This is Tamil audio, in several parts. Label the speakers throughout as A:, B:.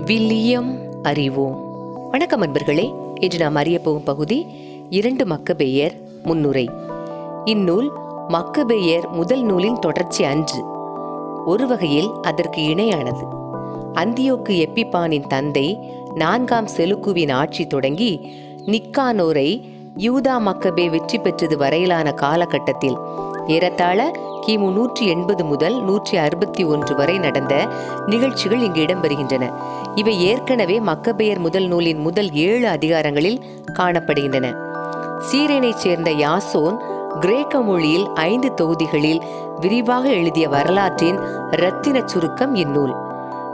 A: வில்லியம் அறிவோம். வணக்கம் அன்பர்களே இன்று நாம் அறிய போகும் பகுதி இரண்டு மக்கபேயர் முன்னுரை. இந்நூல் மக்கபேயர் முதல் நூலின் தொடர்ச்சி அன்று. ஒரு வகையில் அதற்கு இணையானது. அந்தியோக்கு எப்பிப்பானின் தந்தை நான்காம் செலுக்குவின் ஆட்சி தொடங்கி நிக்கானோரை யூதா மக்கபே வெற்றி பெற்றது வரையிலான காலகட்டத்தில் ஏறத்தாழ கிமு நூற்றி எண்பது முதல் நூற்றி அறுபத்தி ஒன்று வரை நடந்த நிகழ்ச்சிகள் இங்கு இடம்பெறுகின்றன. இவை ஏற்கனவே மக்கபெயர் முதல் நூலின் முதல் ஏழு அதிகாரங்களில் காணப்படுகின்றன. சீரனைச் சேர்ந்த யாசோன் கிரேக்க மொழியில் ஐந்து தொகுதிகளில் விரிவாக எழுதிய வரலாற்றின் இரத்தின சுருக்கம் இந்நூல்.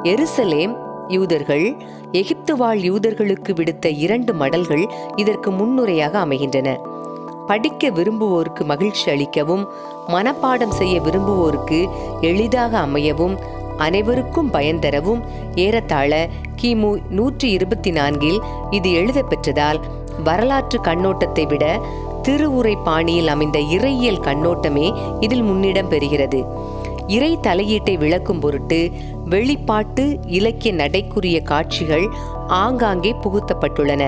A: எருசலேம் யூதர்கள் எகிப்து வாழ் யூதர்களுக்கு விடுத்த இரண்டு மடல்கள் இதற்கு முன்னுரையாக அமைகின்றன. படிக்க விரும்புவோருக்கு மகிழ்ச்சி அளிக்கவும் மனப்பாடம் செய்ய விரும்புவோருக்கு எளிதாக அமையவும் அனைவருக்கும் பயன் தரவும் ஏறத்தாழ கிமு நூற்றி இருபத்தி நான்கில் இது எழுதப் பெற்றதால் வரலாற்று கண்ணோட்டத்தை விட திருவுரை பாணியில் அமைந்த இறையியல் கண்ணோட்டமே இதில் முன்னிடம் பெறுகிறது. இறை தலையீட்டை விளக்கும் பொருட்டு வெளிப்பாட்டு இலக்கிய நடைக்குரிய காட்சிகள் ஆங்காங்கே புகுத்தப்பட்டுள்ளன.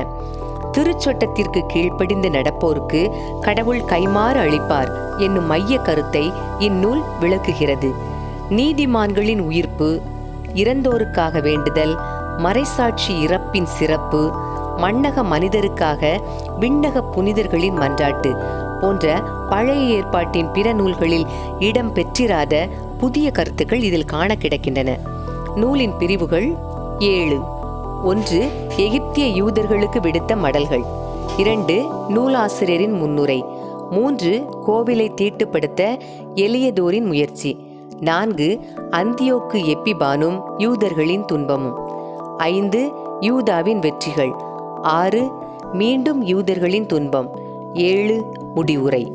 A: திருச்சட்டத்திற்கு கீழ்ப்படிந்து நடப்போருக்கு கடவுள் கைமாறு அளிப்பார் என்னும் மைய கருத்தை இந்நூல் விளக்குகிறது. நீதிமான்களின் உயிர்ப்பு இறந்தோருக்காக வேண்டுதல் மறைசாட்சி இறப்பின் சிறப்பு மண்ணக மனிதருக்காக விண்ணக புனிதர்களின் மன்றாட்டு போன்ற பழைய ஏற்பாட்டின் பிற நூல்களில் இடம் பெற்றிராத புதிய கருத்துக்கள் இதில் காண கிடக்கின்றன. நூலின் பிரிவுகள் ஏழு. ஒன்று எகிப்திய யூதர்களுக்கு விடுத்த மடல்கள். இரண்டு நூலாசிரியரின் முன்னுரை. மூன்று கோவிலை தீட்டுப்படுத்த எளியதோரின் முயற்சி. நான்கு அந்தியோக்கு எப்பிபானும் யூதர்களின் துன்பமும். ஐந்து யூதாவின் வெற்றிகள். ஆறு மீண்டும் யூதர்களின் துன்பம். ஏழு முடிவுரை.